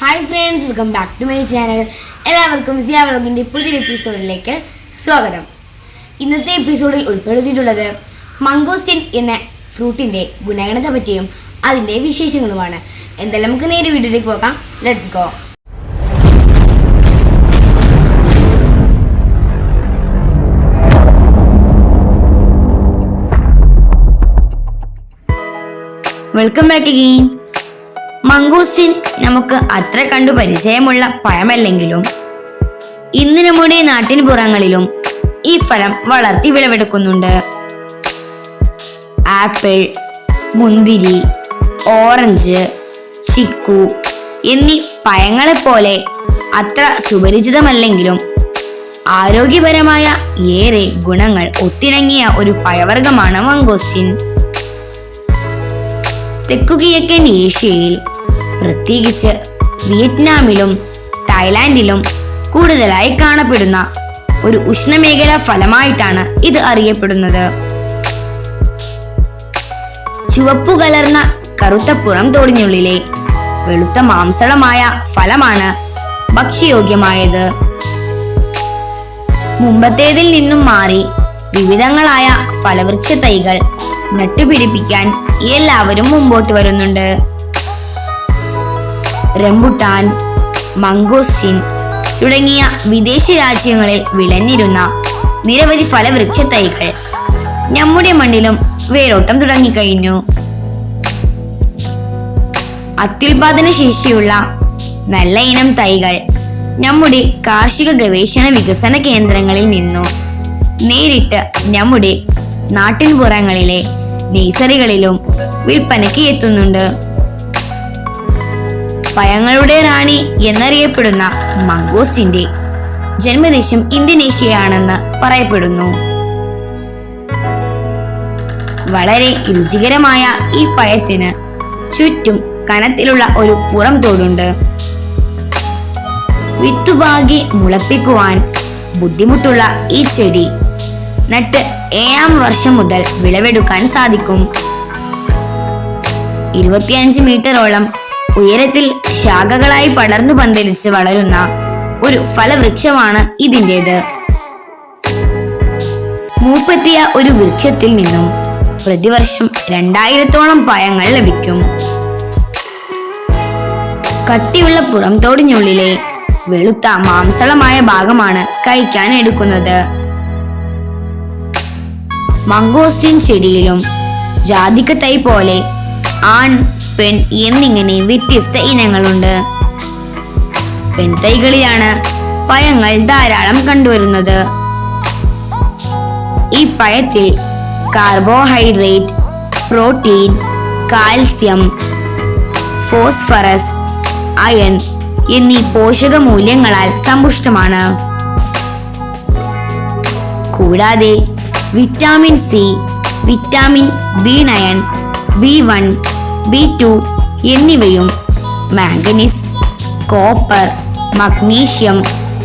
Hi friends welcome back to my channel എല്ലാവർക്കും സിയ വ്ളോഗിന്റെ പുതിയൊരു എപ്പിസോഡിലേക്ക് സ്വാഗതം. ഇന്നത്തെ എപ്പിസോഡിൽ ഉൾപ്പെടുത്തിയിട്ടുള്ളത് മംഗോസ്റ്റിൻ എന്ന ഫ്രൂട്ടിന്റെ ഗുണഗണത്തെ പറ്റിയും അതിന്റെ വിശേഷങ്ങളുമാണ്. എന്തായാലും നമുക്ക് നേരെ വീഡിയോയിലേക്ക് പോകാം. Let's go welcome back again mangosteen നമുക്ക് അത്ര കണ്ടു പരിചയമുള്ള പഴമല്ലെങ്കിലും ഇന്ന് നമ്മുടെ നാട്ടിൻ പുറങ്ങളിലും ഈ ഫലം വളർത്തി വിളവെടുക്കുന്നുണ്ട്. ആപ്പിൾ മുന്തിരി ഓറഞ്ച് ചിക്കു എന്നീ പഴങ്ങളെപ്പോലെ അത്ര സുപരിചിതമല്ലെങ്കിലും ആരോഗ്യപരമായ ഏറെ ഗുണങ്ങൾ ഒത്തിണങ്ങിയ ഒരു പഴവർഗമാണ് മംഗോസ്റ്റിൻ തെക്കുകിഴക്കൻ ഏഷ്യയിൽ പ്രത്യേകിച്ച് വിയറ്റ്നാമിലും തായ്ലാന്റിലും കൂടുതലായി കാണപ്പെടുന്ന ഒരു ഉഷ്ണമേഖലാ ഫലമായിട്ടാണ് ഇത് അറിയപ്പെടുന്നത്. ചുവപ്പു കലർന്ന കറുത്ത പുറം തോടിനുള്ളിലെ വെളുത്ത മാംസളമായ ഫലമാണ് ഭക്ഷ്യയോഗ്യമായത്. മുമ്പത്തേതിൽ നിന്നും മാറി വിവിധങ്ങളായ ഫലവൃക്ഷ തൈകൾ നട്ടുപിടിപ്പിക്കാൻ എല്ലാവരും മുമ്പോട്ട് വരുന്നുണ്ട്. റംബുട്ടാൻ മംഗോസ്റ്റിൻ തുടങ്ങിയ വിദേശ രാജ്യങ്ങളിൽ വിളഞ്ഞിരുന്ന നിരവധി ഫലവൃക്ഷ തൈകൾ നമ്മുടെ മണ്ണിലും വേരോട്ടം തുടങ്ങിക്കഴിഞ്ഞു. അത്യുൽപാദന ശേഷിയുള്ള നല്ല ഇനം തൈകൾ നമ്മുടെ കാർഷിക ഗവേഷണ വികസന കേന്ദ്രങ്ങളിൽ നിന്നു നേരിട്ട് നമ്മുടെ നാട്ടിൻപുറങ്ങളിലെ നേഴ്സറികളിലും വിൽപ്പനയ്ക്ക് എത്തുന്നുണ്ട്. പഴങ്ങളുടെ റാണി എന്നറിയപ്പെടുന്ന മംഗോസ്റ്റിന്റെ ജന്മദേശം ഇന്തോനേഷ്യയാണെന്ന് പറയപ്പെടുന്നു. വളരെ രുചികരമായ ഈ പഴത്തിന് ചുറ്റും കനത്തിലുള്ള ഒരു പുറം തോടുണ്ട്. വിത്തുപാകി മുളപ്പിക്കുവാൻ ബുദ്ധിമുട്ടുള്ള ഈ ചെടി നട്ട് ഏഴാം വർഷം മുതൽ വിളവെടുക്കാൻ സാധിക്കും. ഇരുപത്തിയഞ്ച് മീറ്ററോളം ഉയരത്തിൽ ശാഖകളായി പടർന്നു പന്തലിച്ച് വളരുന്ന ഒരു ഫലവൃക്ഷമാണ് ഇതിന്റെത്. മൂപ്പത്തിയ ഒരു വൃക്ഷത്തിൽ നിന്നും പ്രതിവർഷം രണ്ടായിരത്തോളം പഴങ്ങൾ ലഭിക്കും. കട്ടിയുള്ള പുറംതോടിനുള്ളിലെ വെളുത്ത മാംസളമായ ഭാഗമാണ് കഴിക്കാൻ എടുക്കുന്നത്. മംഗോസ്റ്റിൻ ചെടിയിലും ജാതിക്ക തൈ പോലെ ആൺ പെൺ എന്നിങ്ങനെ വ്യത്യസ്ത ഇനങ്ങളുണ്ട്. പെൺതൈകളിലാണ് പഴങ്ങൾ ധാരാളം കണ്ടുവരുന്നത്. ഈ പഴത്തിൽ carbohydrate protein calcium phosphorus iron എന്നീ പോഷക മൂല്യങ്ങളാൽ സമ്പുഷ്ടമാണ്. കൂടാതെ vitamin C vitamin B nine B one B two എന്നിവയും മാംഗനീസ് കോപ്പർ മഗ്നീഷ്യം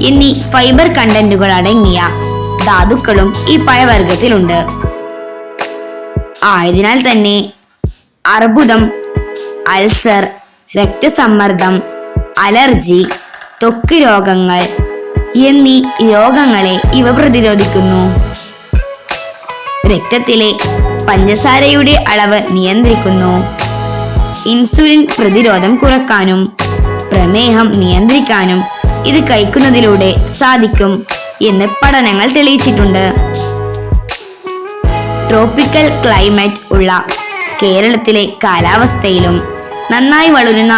എന്നീ ഫൈബർ കണ്ടന്റുകൾ അടങ്ങിയ ധാതുക്കളും ഈ പഴവർഗത്തിലുണ്ട് ആയതിനാൽ തന്നെ അർബുദം അൾസർ രക്തസമ്മർദ്ദം അലർജി ത്വക്ക് രോഗങ്ങൾ എന്നീ രോഗങ്ങളെ ഇവ പ്രതിരോധിക്കുന്നു. രക്തത്തിലെ പഞ്ചസാരയുടെ അളവ് നിയന്ത്രിക്കുന്നു. ഇൻസുലിൻ പ്രതിരോധം കുറക്കാനും പ്രമേഹം നിയന്ത്രിക്കാനും ഇത് കഴിക്കുന്നതിലൂടെ സാധിക്കും എന്ന് പഠനങ്ങൾ തെളിയിച്ചിട്ടുണ്ട്. ട്രോപ്പിക്കൽ ക്ലൈമറ്റ് ഉള്ള കേരളത്തിലെ കാലാവസ്ഥയിലും നന്നായി വളരുന്ന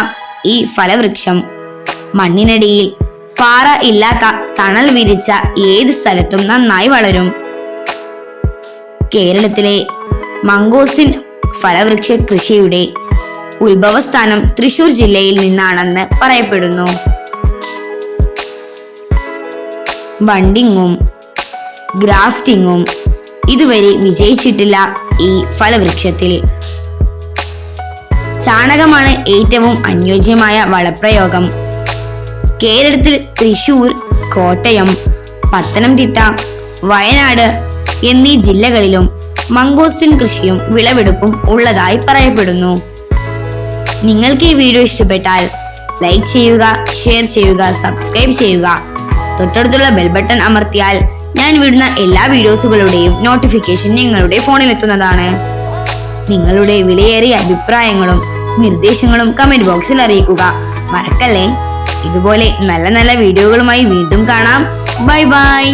ഈ ഫലവൃക്ഷം മണ്ണിനടിയിൽ പാറ ഇല്ലാത്ത തണൽ വിരിച്ച ഏത് സ്ഥലത്തും നന്നായി വളരും. കേരളത്തിലെ മംഗോസിൻ ഫലവൃക്ഷ കൃഷിയുടെ ഉത്ഭവസ്ഥാനം തൃശൂർ ജില്ലയിൽ നിന്നാണെന്ന് പറയപ്പെടുന്നു. ബണ്ടിങ്ങും ഗ്രാഫ്റ്റിങ്ങും ഇതുവരെ വിജയിച്ചിട്ടില്ല ഈ ഫലവൃക്ഷത്തിൽ. ചാണകമാണ് ഏറ്റവും അനുയോജ്യമായ വളപ്രയോഗം. കേരളത്തിൽ തൃശൂർ കോട്ടയം പത്തനംതിട്ട വയനാട് എന്നീ ജില്ലകളിലും മംഗോസ്റ്റിൻ കൃഷിയും വിളവെടുപ്പും ഉള്ളതായി പറയപ്പെടുന്നു. നിങ്ങൾക്ക് ഈ വീഡിയോ ഇഷ്ടപ്പെട്ടാൽ ലൈക്ക് ചെയ്യുക ഷെയർ ചെയ്യുക സബ്സ്ക്രൈബ് ചെയ്യുക. തൊട്ടടുത്തുള്ള ബെൽ ബട്ടൺ അമർത്തിയാൽ ഞാൻ വിടുന്ന എല്ലാ വീഡിയോസുകളുടെയും നോട്ടിഫിക്കേഷൻ നിങ്ങളുടെ ഫോണിൽ എത്തുന്നതാണ്. നിങ്ങളുടെ വിലയേറിയ അഭിപ്രായങ്ങളും നിർദ്ദേശങ്ങളും കമന്റ് ബോക്സിൽ അറിയിക്കുക. മറക്കല്ലേ? ഇതുപോലെ നല്ല നല്ല വീഡിയോകളുമായി വീണ്ടും കാണാം. Bye bye